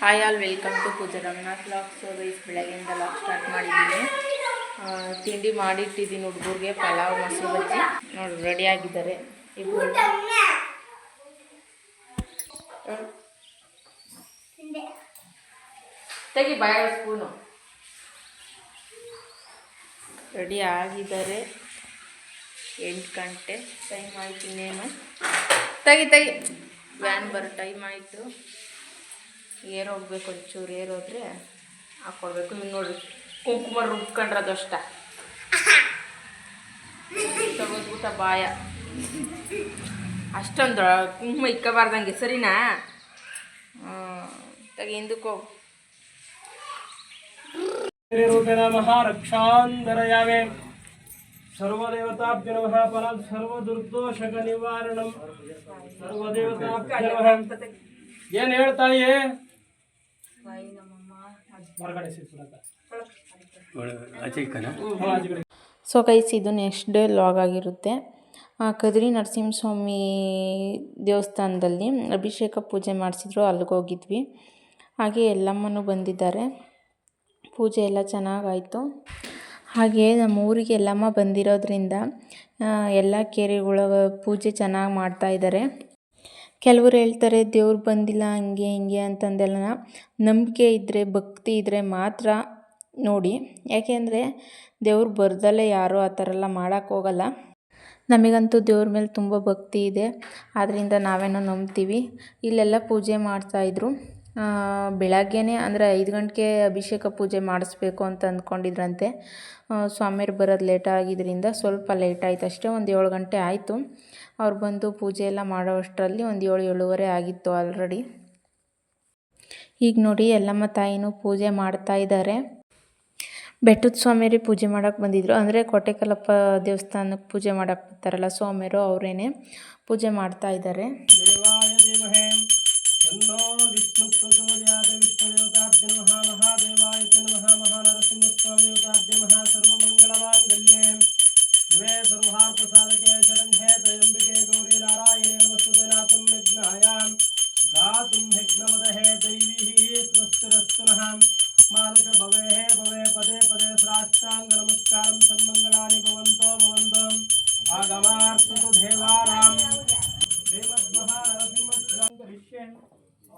Hi all welcome to Pooja Ranganath vlog so guys ಬೆಳಗ್ಗೆಯಿಂದ vlog start ಮಾಡಿದ್ದೀನಿ ತಿಂಡಿ ಮಾಡಿಟ್ಟಿದ್ದೀನಿ ಹುಡುಗರಿಗೆ, ಪಲಾವ್, ಮೊಸರು ಬಜ್ಜಿ. ನೋಡಿ ರೆಡಿ ಆಗಿದ್ದಾರೆ. ತೆಗಿ, ಬಾಯ ಸ್ಪೂನು ರೆಡಿ ಆಗಿದ್ದಾರೆ. ಎಂಟು ಗಂಟೆ ಟೈಮ್ ಆಯ್ತು ಇನ್ನೇನು. ತೆಗಿ ತೆಗಿ. ವ್ಯಾನ್ ಬರೋ ಟೈಮ್ ಆಯಿತು. ಏರ್ ಹೋಗ್ಬೇಕು ಒಂಚೂರು ಏರೋದ್ರೆ ಹೋದ್ರೆ ಹಾಕ್ಕೊಡ್ಬೇಕು ಇನ್ನು ನೋಡ್ರಿ ಕುಂಕುಮ ರುಬ್ಕೊಂಡ್ರೆ ಅಷ್ಟ. ತಗೋದ್ಬಿಟ್ಟ ಬಾಯ. ಅಷ್ಟೊಂದು ಕುಂಕುಮ ಇಕ್ಕಬಾರ್ದಂಗೆ ಸರಿನಾ? ತಗ ಹಿಂದಕ್ಕೆ ಹೋಗು. ಮಹಾರಕ್ಷಾಂತರಯಾಮೆ ಸರ್ವದೇವತಾಭ್ಯ ನಮಃ ಪರಂ ಸರ್ವದುರ್ದೋಷಕ ನಿವಾರಣಂ ಸರ್ವದೇವತಾಭ್ಯ ನಮಃ. ಏನು ಹೇಳ್ತಾಯಿ? ಸೊ ಕೈಸ್ ಇದು ನೆಕ್ಸ್ಟ್ ಡೇ ಲಾಗ್ ಆಗಿರುತ್ತೆ. ಕದ್ರಿ ನರಸಿಂಹಸ್ವಾಮಿ ದೇವಸ್ಥಾನದಲ್ಲಿ ಅಭಿಷೇಕ ಪೂಜೆ ಮಾಡಿಸಿದ್ರು, ಅಲ್ಲಿಗೆ ಹೋಗಿದ್ವಿ. ಹಾಗೆ ಎಲ್ಲಮ್ಮನೂ ಬಂದಿದ್ದಾರೆ. ಪೂಜೆ ಎಲ್ಲ ಚೆನ್ನಾಗಾಯಿತು. ಹಾಗೆ ನಮ್ಮ ಊರಿಗೆ ಎಲ್ಲಮ್ಮ ಬಂದಿರೋದ್ರಿಂದ ಎಲ್ಲ ಕೆರೆಗಳ ಪೂಜೆ ಚೆನ್ನಾಗಿ ಮಾಡ್ತಾ ಇದ್ದಾರೆ. ಕೆಲವರು ಹೇಳ್ತಾರೆ, ದೇವ್ರು ಬಂದಿಲ್ಲ, ಹಂಗೆ, ಹಿಂಗೆ ಅಂತಂದೆಲ್ಲ ನಂಬಿಕೆ ಇದ್ದರೆ ಭಕ್ತಿ ಇದ್ದರೆ ಮಾತ್ರ ನೋಡಿ. ಯಾಕೆಂದರೆ ದೇವ್ರು ಬರ್ದಲ್ಲೇ ಯಾರೂ ಆ ಥರ ಎಲ್ಲ ಮಾಡೋಕ್ಕೆ ಹೋಗಲ್ಲ. ನಮಗಂತೂ ದೇವ್ರ ಮೇಲೆ ತುಂಬ ಭಕ್ತಿ ಇದೆ. ಆದ್ದರಿಂದ ನಾವೇನೋ ನಂಬ್ತೀವಿ. ಇಲ್ಲೆಲ್ಲ ಪೂಜೆ ಮಾಡ್ತಾಯಿದ್ರು ಬೆಳಗ್ಗೆನೇ ಅಂದರೆ ಐದು ಗಂಟೆಗೆ ಅಭಿಷೇಕ ಪೂಜೆ ಮಾಡಿಸ್ಬೇಕು ಅಂತ ಅಂದ್ಕೊಂಡಿದ್ರಂತೆ. ಸ್ವಾಮಿಯರು ಬರೋದು ಲೇಟ್ ಆಗಿದ್ದರಿಂದ ಸ್ವಲ್ಪ ಲೇಟ್ ಆಯಿತು. ಅಷ್ಟೇ ಒಂದು ಏಳು ಗಂಟೆ ಆಯಿತು. ಅವ್ರು ಬಂದು ಪೂಜೆ ಎಲ್ಲ ಮಾಡೋ ಅಷ್ಟರಲ್ಲಿ ಒಂದು ಏಳು, ಏಳುವರೆ ಆಗಿತ್ತು ಆಲ್ರೆಡಿ ಈಗ ನೋಡಿ ಎಲ್ಲಮ್ಮ ತಾಯಿನೂ ಪೂಜೆ ಮಾಡ್ತಾ ಇದ್ದಾರೆ. ಬೆಟ್ಟದ ಸ್ವಾಮಿಯವ್ರಿಗೆ ಪೂಜೆ ಮಾಡೋಕ್ಕೆ ಬಂದಿದ್ದರು ಅಂದರೆ ಕೋಟೆಕಲ್ಲಪ್ಪ ದೇವಸ್ಥಾನಕ್ಕೆ ಪೂಜೆ ಮಾಡೋಕ್ಕೆ ಬರ್ತಾರಲ್ಲ ಸ್ವಾಮಿಯರು ಅವರೇನೆ ಪೂಜೆ ಮಾಡ್ತಾ ಇದ್ದಾರೆ. तन्नो विष्णु प्रचोदयाद विष्णुदेवताभ्य नमः, महादेवाय ते नमः महानरसिंहस्वामिदेवताभ्य नमः, सर्वमङ्गलमाङ्गल्ये। शिवे सर्वार्थसाधके शरण्ये त्र्यम्बिके गौरी नारायणे नमस्तुते नाथं यज्ञायां। गातुं यज्ञमदहे दैवीः स्वस्तिरस्तु नः। मानुष भवे भवे, पदे पदे साष्टांग नमस्कार सन्मंगलानि भवन्तो भवन्तम् ಆಗಮಾರ್ತುತು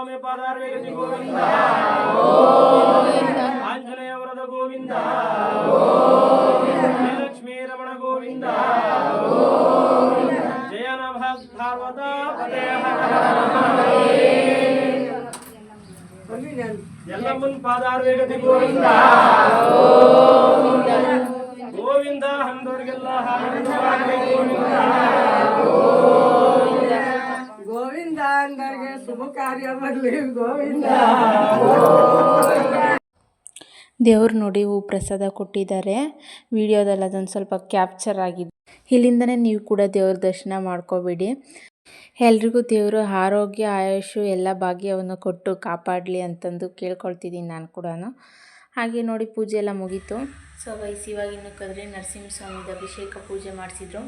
ನರಸಿಂಹಸ್ವಾಮಿ ಪಾದಾರ್ವೇಗತಿ ಗೋವಿಂದ ಆಂಜನೇಯ ವರದ ಗೋವಿಂದ ಲಕ್ಷ್ಮೀ ರಮಣ ಗೋವಿಂದ ಜಯ ನಭ ಪಾರ್ವತಾ ಪದೇ ಎಲ್ಲಮ್ಮನ್ ಪಾದಾರ್ವೇಗತಿ ಗೋವಿಂದ ಗೋವಿಂದ ಅಂದವ್ರಿಗೆಲ್ಲ ಹಾಗೆ ಗೋವಿಂದ ಗೋವಿಂದ ಶುಭ ಕಾರ್ಯ ಬರಲಿ ಗೋವಿಂದ. ದೇವ್ರು ನೋಡಿ ಹೂ ಪ್ರಸಾದ ಕೊಟ್ಟಿದ್ದಾರೆ. ವಿಡಿಯೋದಲ್ಲಿ ಅದೊಂದು ಸ್ವಲ್ಪ ಕ್ಯಾಪ್ಚರ್ ಆಗಿದೆ. ಇಲ್ಲಿಂದನೇ ನೀವು ಕೂಡ ದೇವ್ರ ದರ್ಶನ ಮಾಡ್ಕೋಬೇಡಿ. ಎಲ್ರಿಗೂ ದೇವರು ಆರೋಗ್ಯ ಆಯುಷು ಎಲ್ಲ ಭಾಗ್ಯವನ್ನು ಕೊಟ್ಟು ಕಾಪಾಡಲಿ ಅಂತಂದು ಕೇಳ್ಕೊಳ್ತಿದ್ದೀನಿ ನಾನು ಕೂಡ ಹಾಗೆ ನೋಡಿ ಪೂಜೆ ಎಲ್ಲ ಮುಗೀತು. ಸೊ ವಯಸ್ಸು ಇವಾಗ ಇನ್ನು ಕದ್ರಿ ನರಸಿಂಹಸ್ವಾಮಿದ ಅಭಿಷೇಕ ಪೂಜೆ ಮಾಡಿಸಿದ್ರು.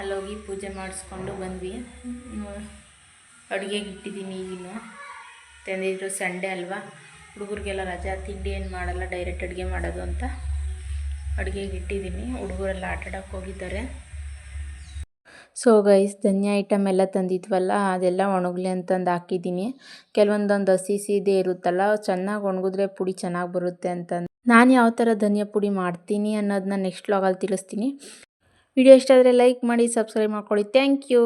ಅಲ್ಲೋಗಿ ಪೂಜೆ ಮಾಡಿಸ್ಕೊಂಡು ಬಂದ್ವಿ. ಅಡುಗೆಗೆ ಇಟ್ಟಿದ್ದೀನಿ ಈಗಿನ್ನು. ತಂದಿದ್ರು ಸಂಡೇ ಅಲ್ವಾ? ಹುಡುಗರಿಗೆಲ್ಲ ರಜಾ, ತಿಂಡಿ ಏನು ಮಾಡಲ್ಲ ಡೈರೆಕ್ಟ್ ಅಡುಗೆ ಮಾಡೋದು ಅಂತ ಅಡುಗೆಗೆ ಇಟ್ಟಿದ್ದೀನಿ. ಹುಡುಗರೆಲ್ಲ ಆಟ ಆಡೋಕ್ಕೆ ಹೋಗಿದ್ದಾರೆ. ಸೊ ಗೈಸ್ ಧನ್ಯ ಐಟಮ್ ಎಲ್ಲ ತಂದಿದ್ವಲ್ಲ, ಅದೆಲ್ಲ ಒಣಗಲಿ ಅಂತಂದು ಹಾಕಿದ್ದೀನಿ. ಕೆಲವೊಂದೊಂದು ಹಸಿ ಸೀದೆ ಇರುತ್ತಲ್ಲ, ಚೆನ್ನಾಗಿ ಒಣಗಿದ್ರೆ ಪುಡಿ ಚೆನ್ನಾಗಿ ಬರುತ್ತೆ ಅಂತಂದು. ನಾನು ಯಾವ ಥರ ಧನಿಯಾ ಪುಡಿ ಮಾಡ್ತೀನಿ ಅನ್ನೋದನ್ನ ನೆಕ್ಸ್ಟ್ ಲಾಗಲ್ಲಿ ತಿಳಿಸ್ತೀನಿ. ವಿಡಿಯೋ ಇಷ್ಟ ಲೈಕ್ ಮಾಡಿ ಸಬ್ಸ್ಕ್ರೈಬ್ ಮಾಡ್ಕೊಳ್ಳಿ. Thank you